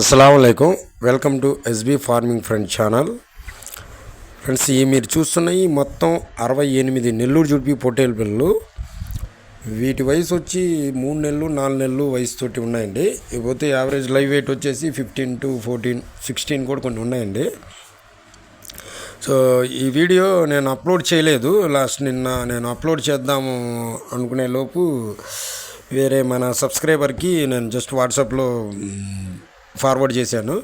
అస్సలం అయికం welcome to SB farming friend channel. Friends ఈ మీరు చూస్తున్న ఈ మొత్తం అరవై ఎనిమిది నెల్లూరు జుడిపి పొట్టేలు పిల్లలు వీటి వయసు వచ్చి మూడు నెలలు నాలుగు నెలలు వయసుతోటి ఉన్నాయండి. ఇకపోతే యావరేజ్ లైవ్ వెయిట్ వచ్చేసి ఫిఫ్టీన్ టు ఫోర్టీన్ సిక్స్టీన్ కూడా కొన్ని ఉన్నాయండి. సో ఈ వీడియో నేను అప్లోడ్ చేయలేదు. లాస్ట్ నిన్న నేను అప్లోడ్ చేద్దాము అనుకునే లోపు వేరే మన సబ్స్క్రైబర్కి నేను జస్ట్ వాట్సాప్లో ఫార్వర్డ్ చేశాను.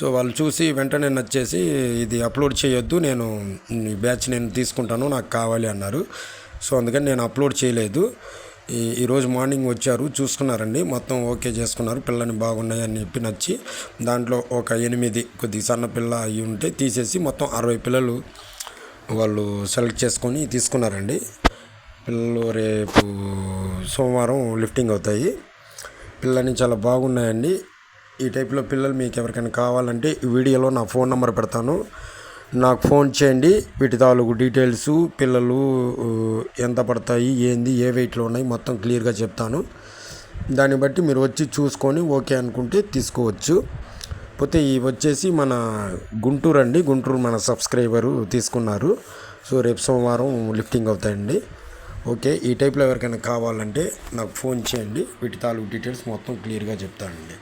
సో వాళ్ళు చూసి వెంటనే నచ్చేసి ఇది అప్లోడ్ చేయొద్దు నేను ఈ బ్యాచ్ నేను తీసుకుంటాను నాకు కావాలి అన్నారు. సో అందుకని నేను అప్లోడ్ చేయలేదు. ఈ ఈరోజు మార్నింగ్ వచ్చారు చూసుకున్నారండి. మొత్తం ఓకే చేసుకున్నారు పిల్లని బాగున్నాయి అని చెప్పి నచ్చి దాంట్లో ఒక ఎనిమిది కొద్ది సన్న పిల్ల అయి ఉంటే తీసేసి మొత్తం అరవై పిల్లలు వాళ్ళు సెలెక్ట్ చేసుకొని తీసుకున్నారండి. పిల్లలు రేపు సోమవారం లిఫ్టింగ్ అవుతాయి. పిల్లని చాలా బాగున్నాయండి. ఈ టైప్లో పిల్లలు మీకు ఎవరికైనా కావాలంటే ఈ వీడియోలో నా ఫోన్ నెంబర్ పెడతాను. నాకు ఫోన్ చేయండి. వీటి తాలూకు డీటెయిల్స్ పిల్లలు ఎంత పడతాయి ఏంది ఏ వెయిట్లో ఉన్నాయి మొత్తం క్లియర్గా చెప్తాను. దాన్ని బట్టి మీరు వచ్చి చూసుకొని ఓకే అనుకుంటే తీసుకోవచ్చు. పోతే ఇవి వచ్చేసి మన గుంటూరు అండి. గుంటూరు మన సబ్స్క్రైబరు తీసుకున్నారు. సో రేపు సోమవారం లిఫ్టింగ్ అవుతాయండి. ఓకే ఈ టైప్లో ఎవరికైనా కావాలంటే నాకు ఫోన్ చేయండి. వీటి తాలూకు డీటెయిల్స్ మొత్తం క్లియర్గా చెప్తానండి.